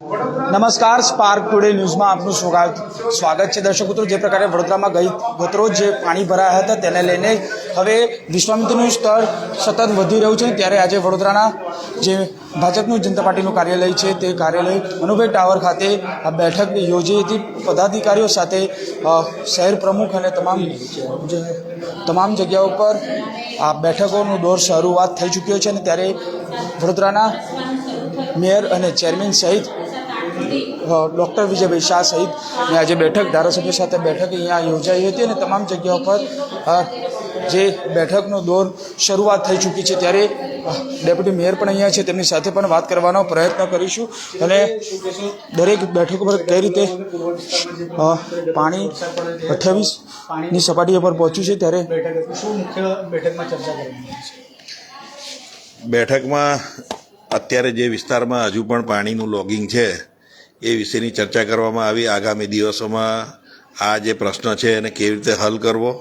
નમસ્કાર, spark today ન્યૂઝમાં આપનું સ્વાગત સ્વાગત છે દર્શક મિત્રો. જે પ્રકારે વડોદરામાં ગઈ ગતરોજ જે પાણી ભરાયા હતા તેને લઈને હવે વિશ્વામિત્રનું સ્તર સતત વધી રહ્યું છે. ત્યારે આજે વડોદરાના જે ભાજપનું જનતા પાર્ટીનું કાર્યાલય છે તે કાર્યાલય મનુભાઈ ટાવર ખાતે આ બેઠક યોજી હતી. પદાધિકારીઓ સાથે શહેર પ્રમુખ અને તમામ તમામ જગ્યાઓ પર આ બેઠકોનો દોર શરૂઆત થઈ ચૂક્યો છે અને ત્યારે વડોદરાના મેયર અને ચેરમેન સહિત ડૉક્ટર વિજયભાઈ શાહ સહિતની આજે બેઠક ધારાસભ્ય સાથે બેઠક અહીંયા યોજાઈ હતી અને તમામ જગ્યાઓ પર જે બેઠકનો દોર શરૂઆત થઈ ચૂકી છે ત્યારે ડેપ્યુટી મેયર પણ અહીંયા છે તેમની સાથે પણ વાત કરવાનો પ્રયત્ન કરીશું. અને દરેક બેઠક પર કઈ રીતે પાણી અઠ્યાવીસની સપાટી પર પહોંચ્યું છે ત્યારે બેઠકમાં અત્યારે જે વિસ્તારમાં હજુ પણ પાણીનું લોગિંગ છે એ વિશેની ચર્ચા કરવામાં આવી. આગામી દિવસોમાં આ જે પ્રશ્ન છે એને કેવી રીતે હલ કરવો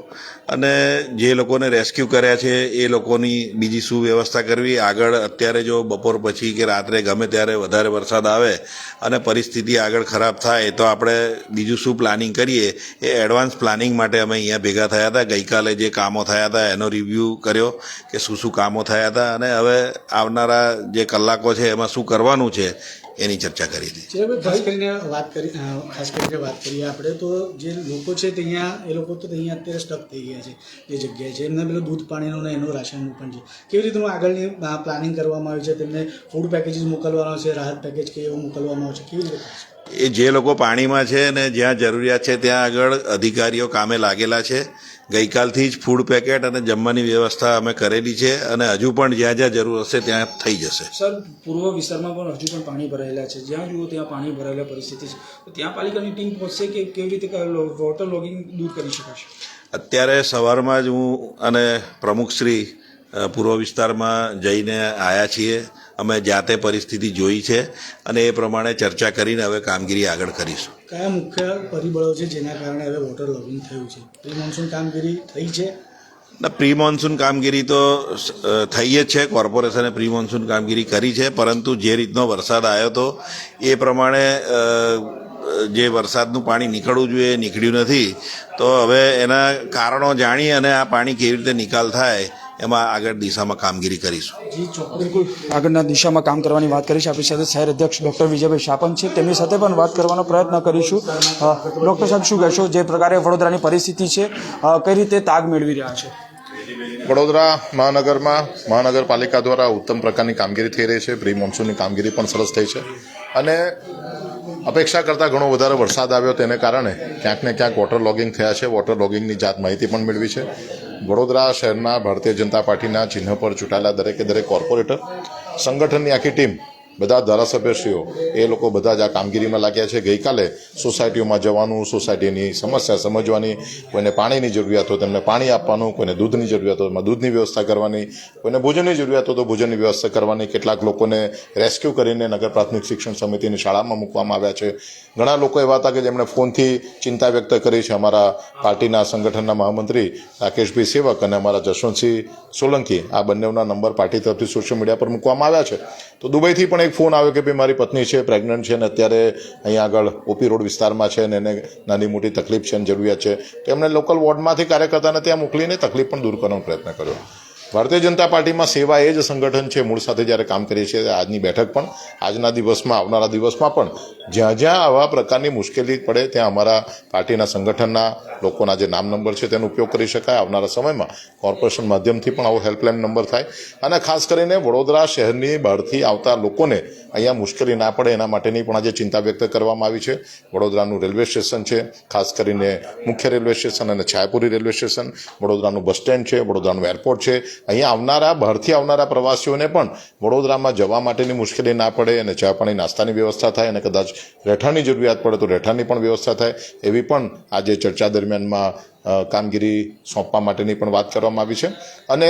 અને જે લોકોને રેસ્ક્યુ કર્યા છે એ લોકોની બીજી શું વ્યવસ્થા કરવી. આગળ અત્યારે જો બપોર પછી કે રાત્રે ગમે ત્યારે વધારે વરસાદ આવે અને પરિસ્થિતિ આગળ ખરાબ થાય તો આપણે બીજું શું પ્લાનિંગ કરીએ? એ એડવાન્સ પ્લાનિંગ માટે અમે અહીંયા ભેગા થયા હતા. ગઈકાલે જે કામો થયા હતા, એનો રિવ્યૂ કર્યો કે શું શું કામો થયા હતા અને હવે આવનારા જે કલાકો છે એમાં શું કરવાનું છે એની ચર્ચા કરી હતી. ખાસ કરીને વાત કરી ખાસ કરીને વાત કરીએ આપણે તો જે લોકો છે તે અહીંયા એ લોકો તો અહીંયા અત્યારે સ્ટક થઈ ગયા છે જે જગ્યાએ છે. એમને પેલું દૂધ પાણીનું ને એનું રાશનનું પણ છે. કેવી રીતનું આગળની પ્લાનિંગ કરવામાં આવ્યું છે? તેમને ફૂડ પેકેજીસ મોકલવાનો છે રાહત પેકેજ કે એવું મોકલવામાં આવશે? કેવી રીતે એ જે લોકો પાણીમાં છે ને જ્યાં જરૂરિયાત છે ત્યાં આગળ અધિકારીઓ કામે લાગેલા છે. ગઈકાલથી જ ફૂડ પેકેટ અને જમવાની વ્યવસ્થા અમે કરેલી છે અને હજુ પણ જ્યાં જ્યાં જરૂર હશે ત્યાં થઈ જશે. સર પૂર્વ વિસ્તારમાં પણ હજુ પણ પાણી ભરાયેલા છે. જ્યાં જુઓ ત્યાં પાણી ભરાયેલા પરિસ્થિતિ છે. તો ત્યાં પાલિકાની ટીમ પહોંચશે કે કેવી રીતે વોટર લોગિંગ દૂર કરી શકાશે? અત્યારે સવારમાં જ હું અને પ્રમુખશ્રી પૂર્વ વિસ્તારમાં જઈને આવ્યા છીએ. અમે જાતે પરિસ્થિતિ જોઈ છે અને એ પ્રમાણે ચર્ચા કરીને હવે કામગીરી આગળ કરીશું. કયા મુખ્ય પરિબળો છે જેના કારણે હવે વોટર લોગિંગ થયું છે? પ્રી મોન્સૂન કામગીરી થઈ છે? ના પ્રી મોન્સૂન કામગીરી તો થઈ જ છે. કોર્પોરેશને પ્રી મોન્સૂન કામગીરી કરી છે. પરંતુ જે રીતનો વરસાદ આવ્યો હતો એ પ્રમાણે જે વરસાદનું પાણી નીકળવું જોઈએ એ નીકળ્યું નથી. તો હવે એના કારણો જાણી અને આ પાણી કેવી રીતે નિકાલ થાય એમાં આગળ દિશામાં કામગીરી કરીશું. બિલકુલ. આગળના દિશામાં કામ કરવાની વાત કરીશ. આપણી સાથે શહેર અધ્યક્ષ ડૉક્ટર વિજયભાઈ શાપન છે. તેમની સાથે પણ વાત કરવાનો પ્રયત્ન કરીશું. ડૉક્ટર સાહેબ શું કહેશો? જે પ્રકારે વડોદરાની પરિસ્થિતિ છે કઈ રીતે તાગ મેળવી રહ્યા છે? વડોદરા મહાનગરમાં મહાનગરપાલિકા દ્વારા ઉત્તમ પ્રકારની કામગીરી થઈ રહી છે. પ્રી મોન્સૂનની કામગીરી પણ સરસ થઈ છે. અને અપેક્ષા કરતાં ઘણો વધારે વરસાદ આવ્યો તેને કારણે ક્યાંક ને ક્યાંક વોટર લોગિંગ થયા છે. વોટર લોગિંગની જાત માહિતી પણ મેળવી છે. વડોદરા શહેરના ભારતીય જનતા પાર્ટીના ચિહ્ન પર ચૂંટાયેલા દરેકે દરેક કોર્પોરેટર સંગઠનની આખી ટીમ બધા ધારાસભ્યશ્રીઓ, એ લોકો બધા જ આ કામગીરીમાં લાગ્યા છે. ગઈકાલે સોસાયટીઓમાં જવાનું, સોસાયટીની સમસ્યા સમજવાની, કોઈને પાણીની જરૂરિયાત હોય તેમને પાણી આપવાનું, કોઈને દૂધની જરૂરિયાત હોય દૂધની વ્યવસ્થા કરવાની, કોઈને ભોજનની જરૂરિયાત હોય તો ભોજનની વ્યવસ્થા કરવાની. કેટલાક લોકોને રેસ્ક્યુ કરીને નગર પ્રાથમિક શિક્ષણ સમિતિની શાળામાં મૂકવામાં આવ્યા છે. ઘણા લોકો એવા હતા કે જેમણે ફોનથી ચિંતા વ્યક્ત કરી છે. અમારા પાર્ટીના સંગઠનના મહામંત્રી રાકેશભાઈ સેવક અને અમારા જશવંતસિંહ સોલંકી આ બંનેના નંબર પાર્ટી તરફથી સોશિયલ મીડિયા પર મૂકવામાં આવ્યા છે. તો દુબઈથી પણ એક ફોન આવ્યો કે ભાઈ મારી પત્ની છે પ્રેગ્નન્ટ છે અને અત્યારે અહીંયા આગળ ઓપી રોડ વિસ્તારમાં છે અને એને નાની મોટી તકલીફ છે અને જરૂરિયાત છે. તો એમણે લોકલ વોર્ડમાંથી કાર્યકર્તાને ત્યાં મોકલીને તકલીફ પણ દૂર કરવાનો પ્રયત્ન કર્યો. ભારતીય જનતા પાર્ટીમાં સેવા એ જ સંગઠન છે, મૂળ સાથે જ્યારે કામ કરીએ છીએ આજની બેઠક પણ, આજના દિવસમાં, આવનારા દિવસમાં પણ જ્યાં જ્યાં આવા પ્રકારની મુશ્કેલી પડે, ત્યાં અમારા પાર્ટીના સંગઠનના લોકોના જે નામ નંબર છે, તેનો ઉપયોગ કરી શકાય. આવનારા સમયમાં કોર્પોરેશન માધ્યમથી પણ આવો હેલ્પલાઇન નંબર થાય. અને ખાસ કરીને વડોદરા શહેરની બહારથી આવતા લોકોને અહીંયા મુશ્કેલી ના પડે, એના માટેની પણ આજે ચિંતા વ્યક્ત કરવામાં આવી છે. વડોદરાનું રેલવે સ્ટેશન છે, ખાસ કરીને મુખ્ય રેલવે સ્ટેશન અને છાયપુરી રેલવે સ્ટેશન. વડોદરાનું બસ સ્ટેન્ડ છે, વડોદરાનું એરપોર્ટ છે અહીંયા આવનારા, બહારથી આવનારા પ્રવાસીઓને પણ વડોદરામાં જવા માટેની મુશ્કેલી ના પડે અને ચા પાણી નાસ્તાની વ્યવસ્થા થાય અને કદાચ રહેઠાણની જરૂરિયાત પડે તો રહેઠાણની પણ વ્યવસ્થા થાય, એવી પણ આજે ચર્ચા દરમિયાનમાં કામગીરી સોંપવા માટેની પણ વાત કરવામાં આવી છે. અને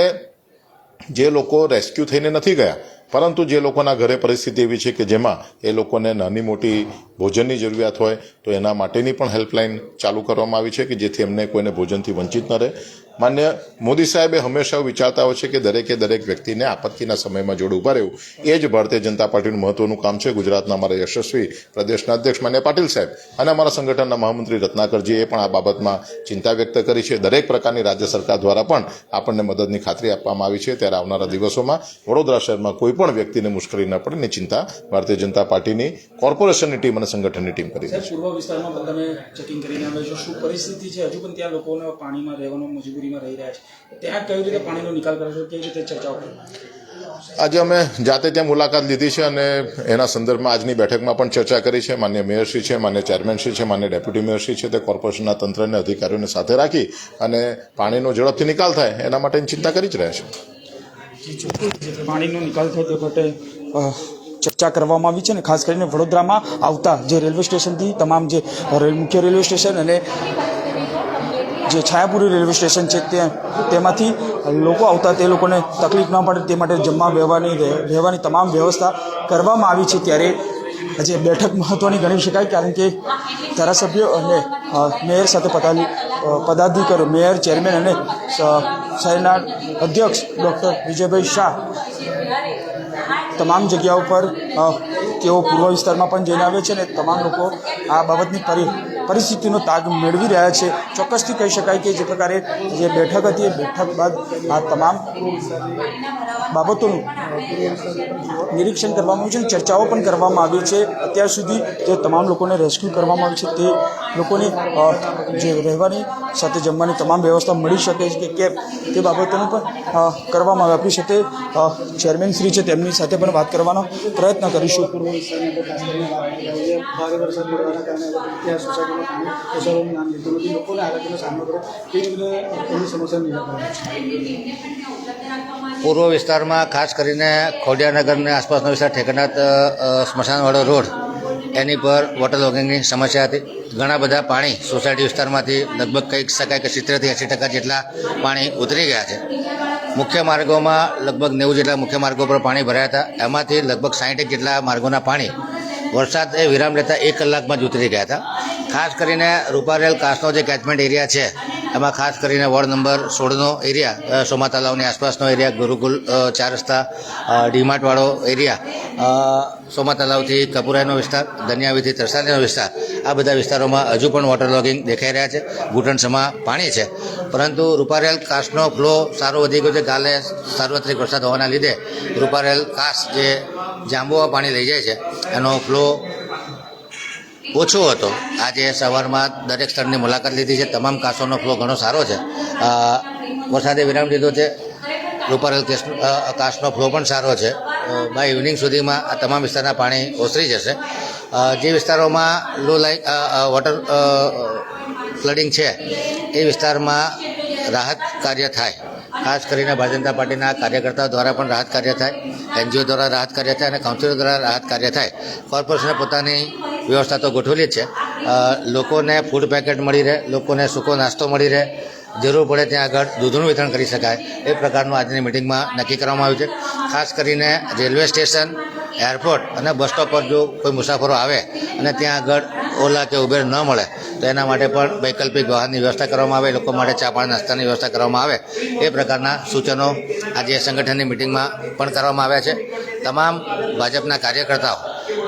જે લોકો રેસ્ક્યુ થઈને નથી ગયા, પરંતુ જે લોકોના ઘરે પરિસ્થિતિ એવી છે કે જેમાં એ લોકોને નાની મોટી ભોજનની જરૂરિયાત હોય, તો એના માટેની પણ હેલ્પલાઇન ચાલુ કરવામાં આવી છે કે જેથી એમને કોઈને ભોજનથી વંચિત ન રહે. માન્ય મોદી સાહેબે હંમેશા વિચારતા હોય છે કે દરેકે દરેક વ્યક્તિને આપત્તિના સમયમાં જોડે ઊભા રહેવું. એ જ ભારતીય જનતા પાર્ટીનું મહત્વનું કામ છે. ગુજરાતના અમારા યશસ્વી પ્રદેશના અધ્યક્ષ માન્ય પાટીલ સાહેબ અને અમારા સંગઠનના મહામંત્રી રત્નાકરજીએ પણ આ બાબતમાં ચિંતા વ્યક્ત કરી છે. દરેક પ્રકારની રાજ્ય સરકાર દ્વારા પણ આપણને મદદની ખાતરી આપવામાં આવી છે. ત્યારે આવનારા દિવસોમાં વડોદરા શહેરમાં કોઈ પણ વ્યક્તિને મુશ્કેલી ન પડે એની ચિંતા ભારતીય જનતા પાર્ટીની કોર્પોરેશનની ટીમ અને સંગઠનની ટીમ કરી છે. પૂર્વ વિસ્તારમાં તમે ચેકિંગ કરીને આવે છો. શું પરિસ્થિતિ છે? હજુ પણ ત્યાં લોકોને પાણીમાં રહેવાનો મજબૂરીમાં રહી રહ્યા છે. ત્યાં કઈ રીતે પાણીનો નિકાલ કરો છો? કેવી રીતે ચર્ચાઓ આજે અમે જાતે ત્યાં મુલાકાત લીધી છે અને એના સંદર્ભમાં આજની બેઠકમાં પણ ચર્ચા કરી છે. માન્ય મેયરશ્રી છે માન્ય ચેરમેનશ્રી છે માન્ય ડેપ્યુટી મેયરશ્રી છે. તે કોર્પોરેશનના તંત્રને અધિકારીઓને સાથે રાખી અને પાણીનો ઝડપથી નિકાલ થાય એના માટેની ચિંતા કરી જ રહ્યા છે. પાણીનો નિકાલ થાય તે માટે ચર્ચા કરવામાં આવી છે ને ખાસ કરીને વડોદરામાં આવતા જે રેલવે સ્ટેશનથી તમામ જે મુખ્ય રેલવે સ્ટેશન અને જે છાયાપુરી રેલવે સ્ટેશન છે તે, તેમાંથી લોકો આવતા તે લોકોને તકલીફ ન પડે, તે માટે જમવા બેવાની રહેવાની તમામ વ્યવસ્થા કરવામાં આવી છે ત્યારે આજે બેઠક મહત્ત્વની ગણી શકાય કારણ કે ધારાસભ્યો અને મેયર સાથે પદાધિ પદાધિકારીઓ, મેયર, ચેરમેન અને શહેરના અધ્યક્ષ ડૉક્ટર વિજયભાઈ શાહ તમામ જગ્યાઓ પર તેઓ પૂર્વ વિસ્તારમાં પણ જઈને આવે છે અને તમામ લોકો આ બાબતની પરી પરિસ્થિતિનો તાગ મેળવી રહ્યા છે. ચોક્કસથી કહી શકાય કે જે પ્રકારે જે બેઠક હતી, એ બેઠક બાદ આ તમામ બાબતોનું નિરીક્ષણ કરવામાં આવ્યું છે ચર્ચાઓ પણ કરવામાં આવી છે. અત્યાર સુધી જે તમામ લોકોને રેસ્ક્યુ કરવામાં આવી છે, તે લોકોને જે રહેવાની સાથે જમવાની તમામ વ્યવસ્થા મળી શકે છે કે કેમ, તે બાબતોનું પણ કરવામાં આવે. આપણી સાથે ચેરમેન શ્રી છે, તેમની સાથે પણ વાત કરવાનો પ્રયત્ન કરીશું. ભારે વરસાદ પડવાના કારણે ત્યાં સોસાયટીમાં પાણી ઓસરવાનું નામ લીધું નથી. લોકોને હાલાકીનો સામનો કરો કેવી રીતે એની સમસ્યા નિરાકરણ પૂર્વ વિસ્તારમાં ખાસ કરીને ખોડિયાનગરને આસપાસનો વિસ્તાર ઠેકાણાત સ્મશાનવાળો રોડ, એની પર વોટર લોગિંગની સમસ્યા હતી. ઘણા બધા પાણી સોસાયટી વિસ્તારમાંથી લગભગ કહી શકાય કે સિત્તેરથી એંસી ટકા જેટલા પાણી ઉતરી ગયા છે. મુખ્ય માર્ગોમાં લગભગ નેવું જેટલા મુખ્ય માર્ગો પર પાણી ભરાયા હતા. એમાંથી લગભગ સાહીઠ જેટલા માર્ગોના પાણી વરસાદ એ વિરામ લેતા એક કલાકમાં જ ઉતરી ગયા હતા. ખાસ કરીને રૂપારેલ કાસનો જે કેચમેન્ટ એરિયા છે, એમાં ખાસ કરીને વોર્ડ નંબર સોળનો એરિયા સોમા તલાવની આસપાસનો એરિયા, ગુરુકુલ ચાર રસ્તા ડીમાર્ટવાળો એરિયા સોમા તલાવથી કપુરાનો વિસ્તાર, દનિયાવીથી તરસાલીનો વિસ્તાર, આ બધા વિસ્તારોમાં હજુ પણ વોટર લોગિંગ દેખાઈ રહ્યા છે. ઘૂંટણસમાં પાણી છે. પરંતુ રૂપારેલ કાસનો ફ્લો સારો વધી ગયો છે. કાલે સાર્વત્રિક વરસાદ હોવાના લીધે રૂપારેલ કાસ જે જાંબુવા પાણી લઈ જાય છે. એનો ફ્લો ઓછો હતો. આજે સવારમાં દરેક સ્થળની મુલાકાત લીધી છે. તમામ કાસોનો ફ્લો ઘણો સારો છે. વરસાદે વિરામ લીધો છે. રૂપારેલ કાસનો ફ્લો પણ સારો છે. બાય ઇવનિંગ સુધીમાં આ તમામ વિસ્તારના પાણી ઓસરી જશે. જે વિસ્તારોમાં લો લાઇક વોટર ફ્લડિંગ છે, એ વિસ્તારમાં રાહત કાર્ય થાય. ખાસ કરીને ભારતીય જનતા પાર્ટીના કાર્યકર્તાઓ દ્વારા પણ રાહત કાર્ય થાય, એનજીઓ દ્વારા રાહત કાર્ય થાય અને કાઉન્સિલો દ્વારા રાહત કાર્ય થાય. કોર્પોરેશને પોતાની વ્યવસ્થા તો ગોઠવેલી જ છે. લોકોને ફૂડ પેકેટ મળી રહે, લોકોને સૂકો નાસ્તો મળી રહે. જરૂર પડે ત્યાં આગળ દૂધનું વિતરણ કરી શકાય. એ પ્રકારનું આજની મિટિંગમાં નક્કી કરવામાં આવ્યું છે. ખાસ કરીને રેલવે સ્ટેશન એરપોર્ટ અને બસ સ્ટોપ પર જો કોઈ મુસાફરો આવે અને ત્યાં આગળ ઓલા કે ઉબેર ન મળે તો એના માટે પણ વૈકલ્પિક વાહનની વ્યવસ્થા કરવામાં આવે, લોકો માટે ચા પાણી નાસ્તાની વ્યવસ્થા કરવામાં આવે. એ પ્રકારના સૂચનો આજે સંગઠનની મિટિંગમાં પણ કરવામાં આવ્યા છે. તમામ ભાજપના કાર્યકર્તાઓ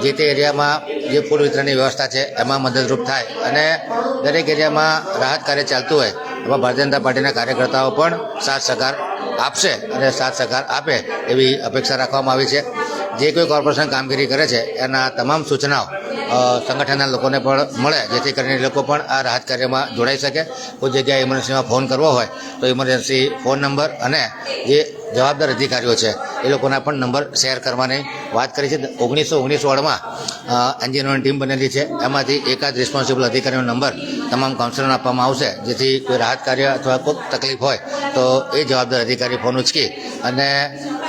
જે તે એરિયામાં જે ફૂડ વિતરણની વ્યવસ્થા છે, એમાં મદદરૂપ થાય અને દરેક એરિયામાં રાહત કાર્ય ચાલતું હોય, એમાં ભારતીય જનતા પાર્ટીના કાર્યકર્તાઓ પણ સાથ સહકાર આપશે અને સાથ સહકાર આપે એવી અપેક્ષા રાખવામાં આવી છે. જે કોઈ કોર્પોરેશન કામગીરી કરે છે, એના તમામ સૂચનાઓ સંગઠનના લોકોને પણ મળે, જેથી કરીને લોકો પણ આ રાહત કાર્યમાં જોડાઈ શકે. કોઈ જગ્યાએ ઇમરજન્સીમાં ફોન કરવો હોય તો ઇમરજન્સી ફોન નંબર અને જે જવાબદાર અધિકારીઓ છે. એ લોકોના પણ નંબર શેર કરવાની વાત કરી છે. ઓગણીસો ઓગણીસ વોર્ડમાં એન્જિનિયરોની ટીમ બનેલી છે. એમાંથી એકાદ રિસ્પોન્સિબલ અધિકારીનો નંબર તમામ કાઉન્સિલરને આપવામાં આવશે. જેથી કોઈ રાહત કાર્ય અથવા કોઈ તકલીફ હોય, તો એ જવાબદાર અધિકારી ફોન ઉચકી અને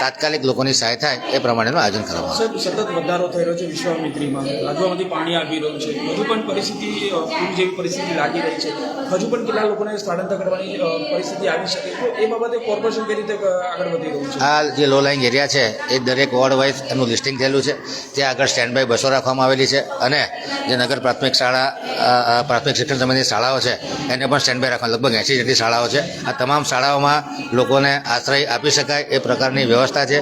તાત્કાલિક લોકોની સહાય થાય એ પ્રમાણેનું આયોજન કરવામાં સતત વધારો થઈ રહ્યો છે વિશ્વામિત્રીમાં. રાજ્યમાંથી પાણી આવી રહ્યું છે. હજુ પણ પરિસ્થિતિ પૂર જેવી પરિસ્થિતિ લાગી રહી છે. હજુ પણ કેટલા લોકોને સ્થળાંતર કરવાની પરિસ્થિતિ આવી શકે? તો એ બાબતે કોર્પોરેશન કઈ રીતે આગળ આ જે લો લાઈન એરિયા છે, એ દરેક વોર્ડ વાઇઝ એનું લિસ્ટિંગ થયેલું છે. ત્યાં આગળ સ્ટેન્ડ બાય બસો રાખવામાં આવેલી છે અને જે નગર પ્રાથમિક શાળા પ્રાથમિક શિક્ષણ સંબંધિત શાળાઓ છે, એને પણ સ્ટેન્ડ બાય રાખવા લગભગ એંસી જેટલી શાળાઓ છે. આ તમામ શાળાઓમાં લોકોને આશ્રય આપી શકાય એ પ્રકારની વ્યવસ્થા છે.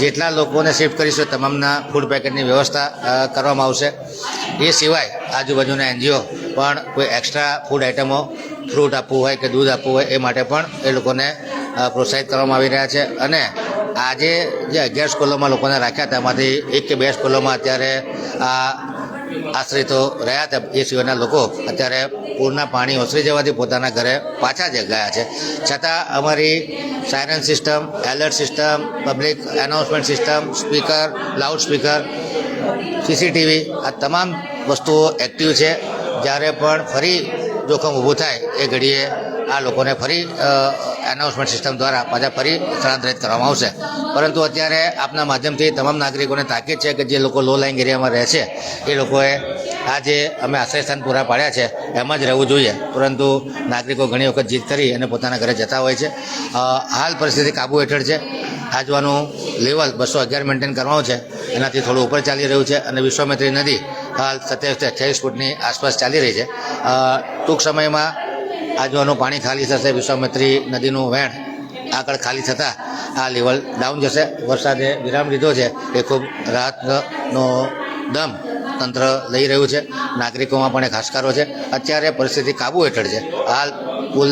જેટલા લોકોને શિફ્ટ કરીશું તમામના ફૂડ પેકેટની વ્યવસ્થા કરવામાં આવશે. એ સિવાય આજુબાજુના એનજીઓ પણ કોઈ એક્સ્ટ્રા ફૂડ આઇટમો ફ્રૂટ આપવું હોય કે દૂધ આપવું હોય એ માટે પણ એ લોકોને પ્રોત્સાહિત કરવામાં આવી રહ્યા છે અને આજે જે અગિયાર સ્કૂલોમાં લોકોને રાખ્યા હતા, એમાંથી એક કે બે સ્કૂલોમાં અત્યારે આ આશ્રિતો રહ્યા હતા. એ સિવાયના લોકો અત્યારે પૂરના પાણી ઓસરી જવાથી પોતાના ઘરે પાછા જ ગયા છે. છતાં અમારી siren system alert system public announcement system speaker loud speaker CCTV આ તમામ વસ્તુઓ એક્ટિવ છે. જ્યારે પણ ફરી જોખમ ઊભું થાય, એ ઘડીએ આ લોકોને ફરી એનાઉન્સમેન્ટ સિસ્ટમ દ્વારા પાછા ફરી સ્થળાંતરિત કરવામાં આવશે. પરંતુ અત્યારે આપના માધ્યમથી તમામ નાગરિકોને તાકીદ છે કે જે લોકો લો લાઇંગ એરિયામાં રહે છે, એ લોકોએ આ જે અમે આશ્રયસ્થાન પૂરા પાડ્યા છે, એમાં જ રહેવું જોઈએ. પરંતુ નાગરિકો ઘણી વખત જીત કરી અને પોતાના ઘરે જતા હોય છે. હાલ પરિસ્થિતિ કાબુ હેઠળ છે. આજવાનું લેવલ બસો અગિયાર મેન્ટેન કરવાનું છે એનાથી થોડું ઉપર ચાલી રહ્યું છે અને વિશ્વામિત્રી નદી હાલ સત્યાવીસથી અઠ્યાવીસ ફૂટની આસપાસ ચાલી રહી છે. ટૂંક સમયમાં આજવાનું પાણી ખાલી થશે, વિશ્વામિત્રી નદીનું વહેણ આગળ ખાલી થતાં આ લેવલ ડાઉન જશે. વરસાદે વિરામ લીધો છે. એ ખૂબ રાહતનો દમ તંત્ર લઈ રહ્યું છે. નાગરિકોમાં પણ એક હાશકારો છે. અત્યારે પરિસ્થિતિ કાબુ હેઠળ છે. હાલ પુલ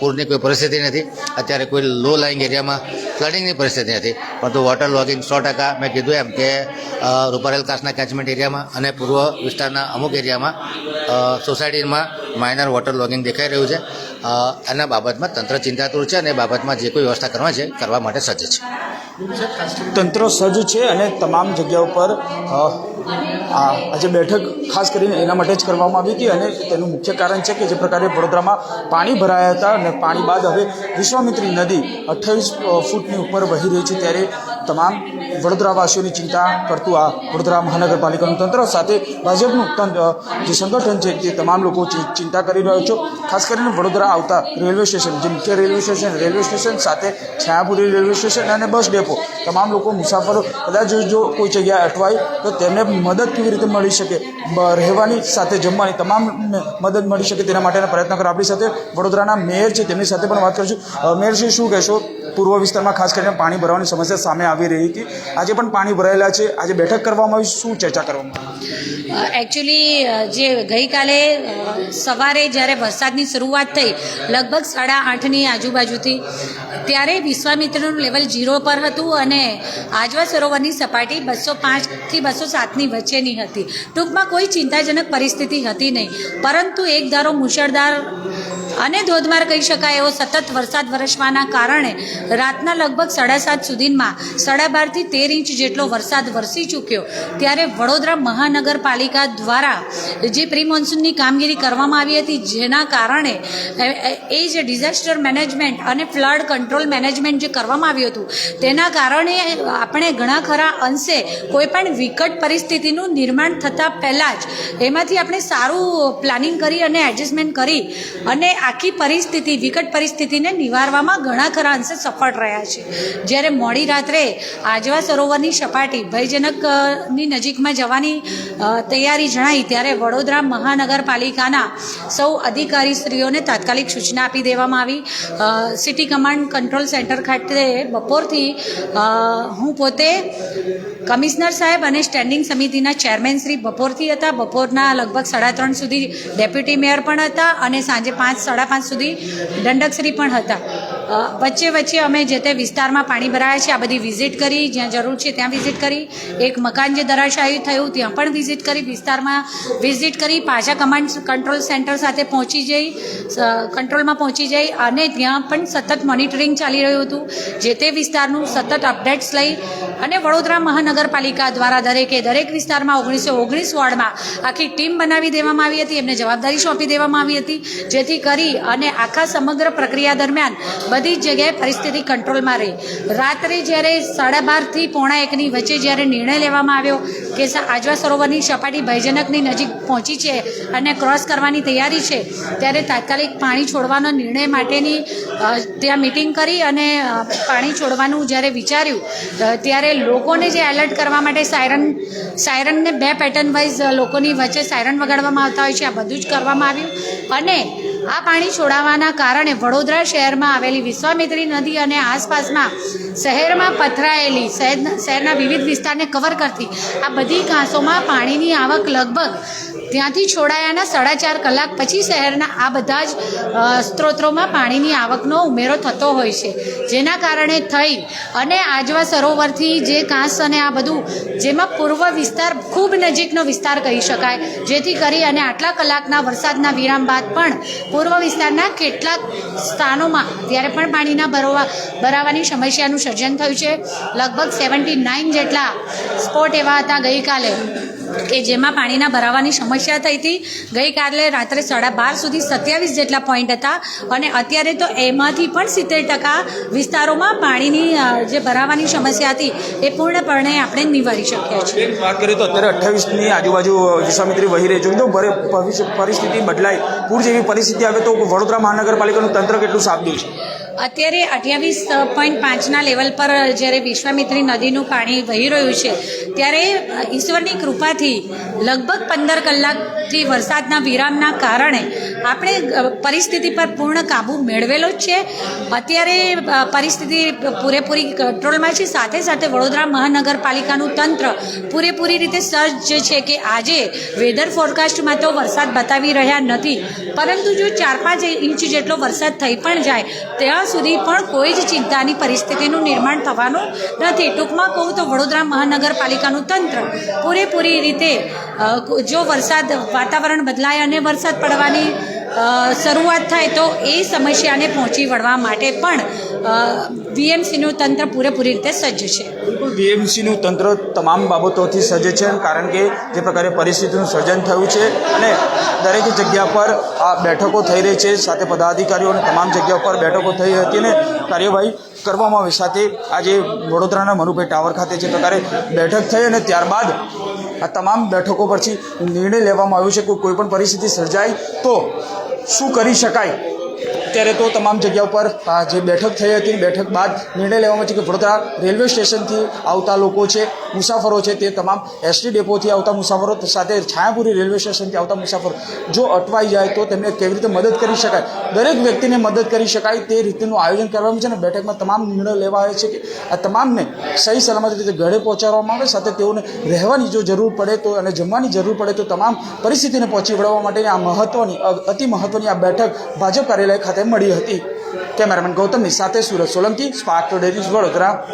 પૂરની કોઈ પરિસ્થિતિ નથી. અત્યારે કોઈ લો લાઇંગ એરિયામાં ફ્લડિંગની પરિસ્થિતિ નથી. પરંતુ વોટર લોગિંગ સો ટકા મેં કીધું એમ કે રૂપારેલ કાસના કેચમેન્ટ એરિયામાં અને પૂર્વ વિસ્તારના અમુક એરિયામાં સોસાયટીમાં માઇનર વોટર લોગિંગ દેખાઈ રહ્યું છે. એના બાબતમાં તંત્ર ચિંતાતુર છે અને બાબતમાં જે કોઈ વ્યવસ્થા કરવા છે, કરવા માટે સજ્જ છે. તંત્ર સજ્જ છે અને તમામ જગ્યાઓ પર આ, આજે બેઠક ખાસ કરીને એના માટે જ કરવામાં આવી હતી અને તેનું મુખ્ય કારણ છે કે જે પ્રકારે વડોદરામાં પાણી ભરાયા હતા અને પાણી બાદ હવે વિશ્વામિત્રી નદી અઠ્ઠાવીસ ફૂટની ઉપર વહી રહી છે ત્યારે તમામ વડોદરાવાસીઓની ચિંતા કરતું આ વડોદરા મહાનગરપાલિકાનું તંત્ર સાથે ભાજપનું તંત્ર, જે સંગઠન છે, તે તમામ લોકો ચિંતા કરી રહ્યો છો. ખાસ કરીને વડોદરા આવતા રેલવે સ્ટેશન, જે મુખ્ય રેલવે સ્ટેશન રેલવે સ્ટેશન સાથે છાયાપુરી રેલવે સ્ટેશન અને બસ ડેપો, તમામ લોકો મુસાફરો કદાચ જો- કોઈ જગ્યાએ અટવાય, તો તેમને મદદ કેવી રીતે મળી શકે? રહેવાની સાથે જમવાની તમામ મદદ મળી શકે તેના માટેના પ્રયત્ન કરો. આપણી સાથે વડોદરાના મેયર છે, તેમની સાથે પણ વાત કરીશું. મેયર શ્રી, શું કહેશો? પૂર્વ વિસ્તારમાં ખાસ કરીને પાણી ભરવાની સમસ્યા સામે આવી રહી હતી. આજે પણ પાણી ભરાયેલા છે. આજે બેઠક કરવામાં આવી. શું ચર્ચા કરવામાં આવી? એકચ્યુઅલી જે ગઈકાલે સવારે જ્યારે વરસાદની શરૂઆત થઈ, લગભગ સાડા આઠની આજુબાજુથી, ત્યારે વિશ્વામિત્રનું લેવલ ઝીરો પર હતું અને આજવા સરોવરની સપાટી બસો પાંચથી બસો સાતની વચ્ચેની હતી. ટૂંકમાં કોઈ ચિંતાજનક પરિસ્થિતિ હતી નહીં. પરંતુ એક ધારો મુશળધાર અને ધોધમાર કહી શકાય એવો સતત વરસાદ વરસવાના કારણે રાતના લગભગ સાડા સાત સુધીમાં સાડા બારથી તેર ઇંચ જેટલો વરસાદ વરસી ચૂક્યો. ત્યારે વડોદરા મહાનગરપાલિકા દ્વારા જે પ્રી મોન્સૂનની કામગીરી કરવામાં આવી હતી, જેના કારણે એ- જે ડિઝાસ્ટર મેનેજમેન્ટ અને ફ્લડ કંટ્રોલ મેનેજમેન્ટ જે કરવામાં આવ્યું હતું, તેના કારણે આપણે ઘણા ખરા અંશે કોઈપણ વિકટ પરિસ્થિતિનું નિર્માણ થતાં પહેલાં જ એમાંથી આપણે સારું પ્લાનિંગ કરી અને એડજસ્ટમેન્ટ કરી અને આખી પરિસ્થિતિ, વિકટ પરિસ્થિતિને નિવારવામાં ઘણા ખરા અંશે સફળ રહ્યા છે. જ્યારે મોડી રાત્રે આજવા સરોવરની સપાટી ભયજનકની નજીકમાં જવાની તૈયારી જણાઈ, ત્યારે વડોદરા મહાનગરપાલિકાના સૌ અધિકારીશ્રીઓને તાત્કાલિક સૂચના આપી દેવામાં આવી. સિટી કમાન્ડ કંટ્રોલ સેન્ટર ખાતે બપોરથી હું પોતે કમિશનર સાહેબ અને સ્ટેન્ડિંગ સમિતિના ચેરમેન શ્રી બપોરથી હતા. બપોરના લગભગ સાડા ત્રણ સુધી ડેપ્યુટી મેયર પણ હતા અને સાંજે પાંચ, સાડા પાંચ સુધી દંડકશ્રી પણ હતા. વચ્ચે વચ્ચે અમે જે તે વિસ્તારમાં પાણી ભરાયા છે, આ બધી વિઝિટ કરી, જ્યાં જરૂર છે ત્યાં વિઝિટ કરી. એક મકાન જે ધરાશાયી થયું, ત્યાં પણ વિઝિટ કરી, વિસ્તારમાં વિઝિટ કરી, પાછા કમાન્ડ કંટ્રોલ સેન્ટર સાથે પહોંચી જઈ કંટ્રોલમાં પહોંચી જઈ, અને ત્યાં પણ સતત મોનિટરિંગ ચાલી રહ્યું હતું. જે તે વિસ્તારનું સતત અપડેટ્સ લઈ, અને વડોદરા મહાનગરપાલિકા દ્વારા દરેકે દરેક વિસ્તારમાં ઓગણીસો ઓગણીસ વોર્ડમાં આખી ટીમ બનાવી દેવામાં આવી હતી, એમને જવાબદારી સોંપી દેવામાં આવી હતી. જેથી કરી અને આખા સમગ્ર પ્રક્રિયા દરમિયાન બધી જ જગ્યાએ પરિસ્થિતિ કંટ્રોલમાં રહી. રાત્રે જ્યારે સાડા બારથી પોણા એકની વચ્ચે જ્યારે નિર્ણય લેવામાં આવ્યો કે આજવા સરોવરની સપાટી ભયજનકની નજીક પહોંચી છે અને ક્રોસ કરવાની તૈયારી છે, ત્યારે તાત્કાલિક પાણી છોડવાનો નિર્ણય માટેની ત્યાં મિટિંગ કરી અને પાણી છોડવાનું જ્યારે વિચાર્યું ત્યારે લોકોને જે એલર્ટ કરવા માટે સાયરન, સાયરનને બે પેટર્ન વાઇઝ લોકોની વચ્ચે સાયરન વગાડવામાં આવતા હોય છે, આ બધું જ કરવામાં આવ્યું. અને આ પાણી છોડાવાના કારણે વડોદરા શહેરમાં આવેલી વિશ્વામિત્રી નદી અને આસપાસમાં શહેરમાં પથરાયેલી શહેરના શહેરના વિવિધ વિસ્તારને કવર કરતી આ બધી ઘાસોમાં પાણીની આવક લગભગ ત્યાંથી છોડાયાના સાડા ચાર કલાક પછી શહેરના આ બધા જ સ્ત્રોતોમાં પાણીની આવકનો ઉમેરો થતો હોય છે. જેના કારણે થઈ અને આજવા સરોવરથી જે કાંસ અને આ બધું, જેમાં પૂર્વ વિસ્તાર ખૂબ નજીકનો વિસ્તાર કહી શકાય. જેથી કરી અને આટલા કલાકના વરસાદના વિરામ બાદ પણ પૂર્વ વિસ્તારના કેટલાક સ્થાનોમાં, ત્યારે પણ પાણીના ભરવા, ભરાવાની સમસ્યાનું સર્જન થયું છે. લગભગ સેવન્ટી નાઇન જેટલા સ્પોટ એવા હતા ગઈકાલે. કે જેમાં પાણીના ભરાવાની સમસ્યા થઈ હતી. ગઈકાલે રાત્રે સાડા બાર સુધી સત્યાવીસ જેટલા પોઈન્ટ હતા અને અત્યારે તો એમાંથી પણ સિત્તેર ટકા વિસ્તારોમાં પાણીની જે ભરાવાની સમસ્યા હતી એ પૂર્ણપણે આપણે નિવારી શક્યા છીએ. વાત કરીએ તો અત્યારે અઠ્ઠાવીસની આજુબાજુ વિશ્વામિત્રી વહી રહી જોઈ ભવિષ્ય પરિસ્થિતિ બદલાય, પૂર જેવી પરિસ્થિતિ આવે તો વડોદરા મહાનગરપાલિકાનું તંત્ર કેટલું સાબદું છે? અત્યારે અઠ્યાવીસ પોઈન્ટ પાંચના લેવલ પર જ્યારે વિશ્વામિત્રી નદીનું પાણી વહી રહ્યું છે, ત્યારે ઈશ્વરની કૃપાથી લગભગ પંદર કલાકથી વરસાદના વિરામના કારણે આપણે પરિસ્થિતિ પર પૂર્ણ કાબૂ મેળવેલો જ છે. અત્યારે પરિસ્થિતિ પૂરેપૂરી કંટ્રોલમાં છે. સાથે સાથે વડોદરા મહાનગરપાલિકાનું તંત્ર પૂરેપૂરી રીતે સજ્જ છે કે આજે વેધર ફોરકાસ્ટમાં તો વરસાદ બતાવી રહ્યા નથી. પરંતુ જો ચાર પાંચ ઇંચ જેટલો વરસાદ થઈ પણ જાય, ત્યાં સુધી પણ કોઈ જ ચિંતાની પરિસ્થિતિનું નિર્માણ થવાનું નથી. ટૂંકમાં કહું તો વડોદરા મહાનગરપાલિકાનું તંત્ર પૂરેપૂરી રીતે જો વરસાદ વાતાવરણ બદલાય અને વરસાદ પડવાની શરૂઆત થાય તો એ સમસ્યાને પહોંચી વળવા માટે પણ વીએમસીનું તંત્ર પૂરેપૂરી રીતે સજ્જ છે. બિલકુલ બીએમસીનું તંત્ર તમામ બાબતોથી સજ્જ છે, કારણ કે જે પ્રકારે પરિસ્થિતિનું સર્જન થયું છે અને દરેક જગ્યા પર આ બેઠકો થઈ રહી છે, સાથે પદાધિકારીઓ અને તમામ જગ્યા પર બેઠકો થઈ હતી અને કાર્યવાહી કરવામાં આવી. સાથે આજે વડોદરાના મનુભાઈ ટાવર ખાતે જે પ્રકારે બેઠક થઈ અને ત્યારબાદ આ તમામ બેઠકો પરથી નિર્ણય લેવામાં આવ્યો છે કે કોઈ પણ પરિસ્થિતિ સર્જાય તો શું કરી શકાય? ત્યારે તો તમામ જગ્યા ઉપર જે બેઠક થઈ હતી, બેઠક બાદ નિર્ણય લેવામાં છે કે વડોદરા રેલવે સ્ટેશનથી આવતા લોકો છે, મુસાફરો છે, તે તમામ એસટી ડેપોથી આવતા મુસાફરો સાથે છાયાપુરી રેલવે સ્ટેશનથી આવતા મુસાફરો. જો અટવાઈ જાય તો તેમને કેવી રીતે મદદ કરી શકાય? દરેક વ્યક્તિને મદદ કરી શકાય તે રીતનું આયોજન કરવામાં છે અને બેઠકમાં તમામ નિર્ણય લેવા આવે છે કે આ તમામને સહી સલામત રીતે ઘરે પહોંચાડવામાં આવે, સાથે તેઓને રહેવાની જો જરૂર પડે તો અને જમવાની જરૂર પડે તો તમામ પરિસ્થિતિને પહોંચી વળવા માટેની આ મહત્વની અતિ મહત્વની આ બેઠક ભાજપ કાર્યાલય ખાતે મળી હતી. કેમેરામેન ગૌતમની સાથે સુરત સોલંકી સ્પાર્ક ટુડે વડોદરા.